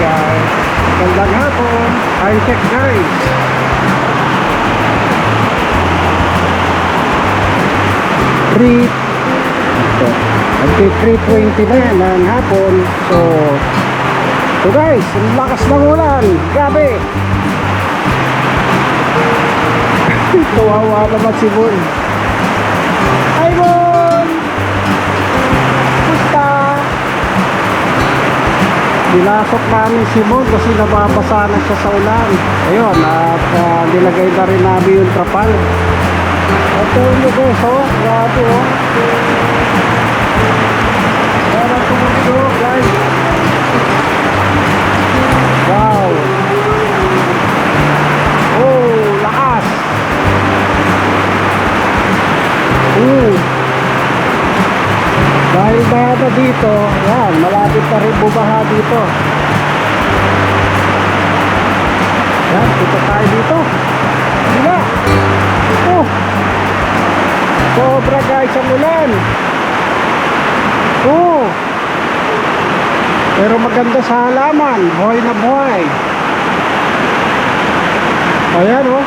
guys. Gandang hapon. High tech guys. Three. Ito. Okay, 3.20 na yan ng hapon. So, so guys, ang lakas ng ulan. Grabe. Tuwawa naman si Bon. Dinasok namin si Mon kasi nababasa na siya sa ulan. Ayun, at uh, nilagay na rin namin yung trapal. Ito yung guys, oh. Grabe, oh. Parang tumulo, guys. Wow. Oh, lakas. Hmm. Dahil bada dito, yan, malapit na rin bumaha dito. Yan, dito tayo dito. Diba? Ito. Sobra guys ang ulan. Oo. Pero maganda sa halaman. Buhay na buhay. Ayan oh.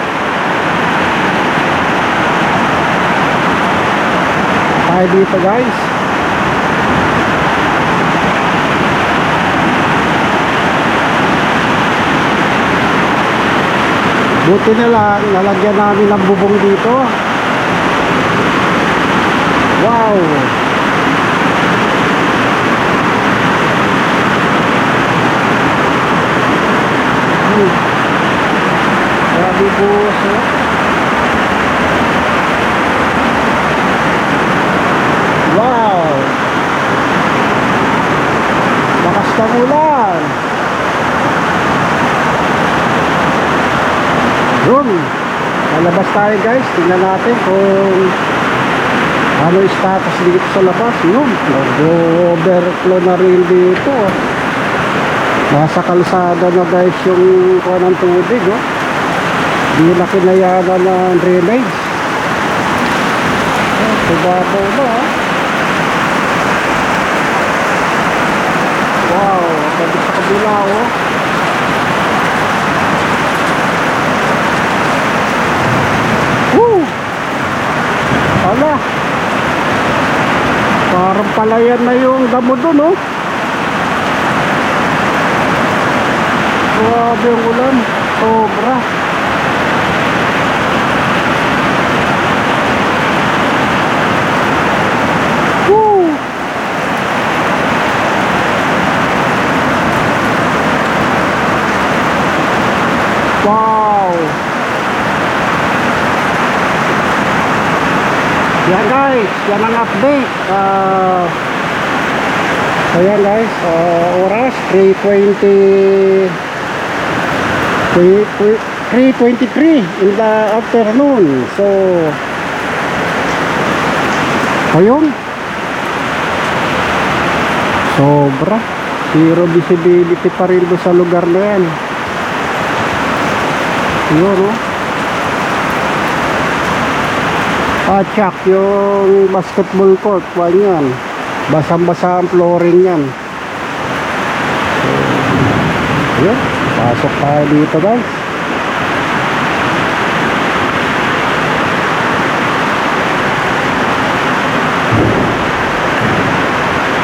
Tayo dito guys. Buti na lang, nalagyan namin ng bubong dito. Wow! Hmm. Grabe buhos, oh. Wow! Lakas ng ulan! Yun! Lalabas tayo guys, tingnan natin kung ano yung status dito sa labas. Yun, nag-overflow na rin dito. oh. Nasa kalsada na guys yung kuha ng tubig. Oh. Di na kinayanan ng drainage. Oh, Tubabaw na ah. Wow, sabi sa kabila oh. Palayan na yung damo dun oh. Grabe yung ulan. Sobra. Woo! Wow! Yan guys, yan ang update. Ah, so yan guys, ah, oras 3.20 3.23 in the afternoon. So, ayun. Sobra. Zero visibility pa rin sa lugar na yan. Yun, oh. Ah, check yung basketball court. Wala yan. Basang-basa ang flooring yan. Yun. Pasok tayo dito guys.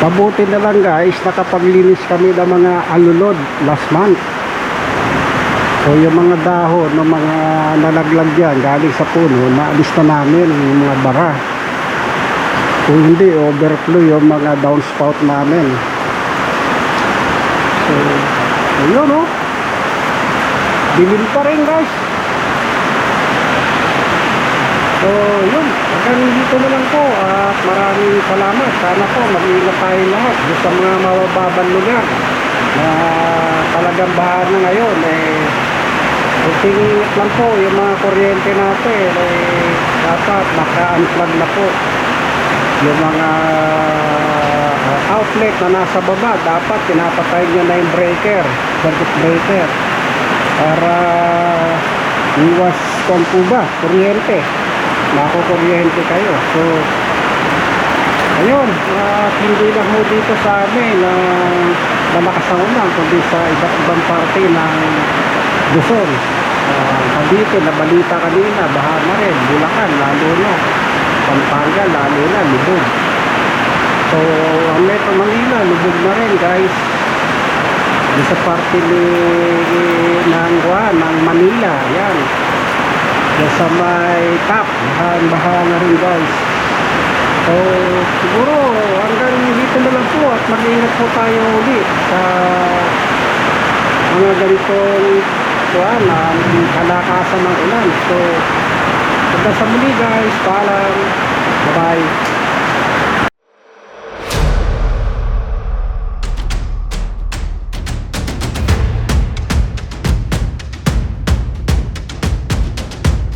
Pabuti na lang guys, nakapaglinis kami ng mga alulod last month. So yung mga dahon ng mga nalaglag dyan galing sa puno, naalis na namin yung mga bara. Kung hindi, overflow yung mga downspout namin. So, ayun oh. Dilim pa rin guys. So yun, hanggang dito na lang po at maraming salamat. Sana po mag-iingat tayo lahat sa mga mabababang lugar na talagang baha na ngayon. Eh, kunting lang po yung mga kuryente natin. Eh, dapat naka-unplug na po yung mga uh, outlet na nasa baba. Dapat pinapatay nyo na yung breaker, circuit breaker para iwas kung ba, kuryente makukuryente kayo so ayun at hindi lang ho dito sa amin na malakas ang ulan, kundi sa iba't ibang parte ng Luzon. Uh, Cavite, nabalita kanina, baha na rin. Bulacan, lalo na. Pampanga, lalo na, lubog. So, ang Metro Manila, lubog na rin, guys. Di sa parte ni, ng, wa, ng Manila, yan. Diyan sa may top, bahan-baha na rin, guys. So, siguro hanggang dito na lang po at mag-iingat po tayo ulit sa mga ganitong kuhan na kalakasan ng ulan. So, hanggang sa muli guys, paalam. Bye-bye.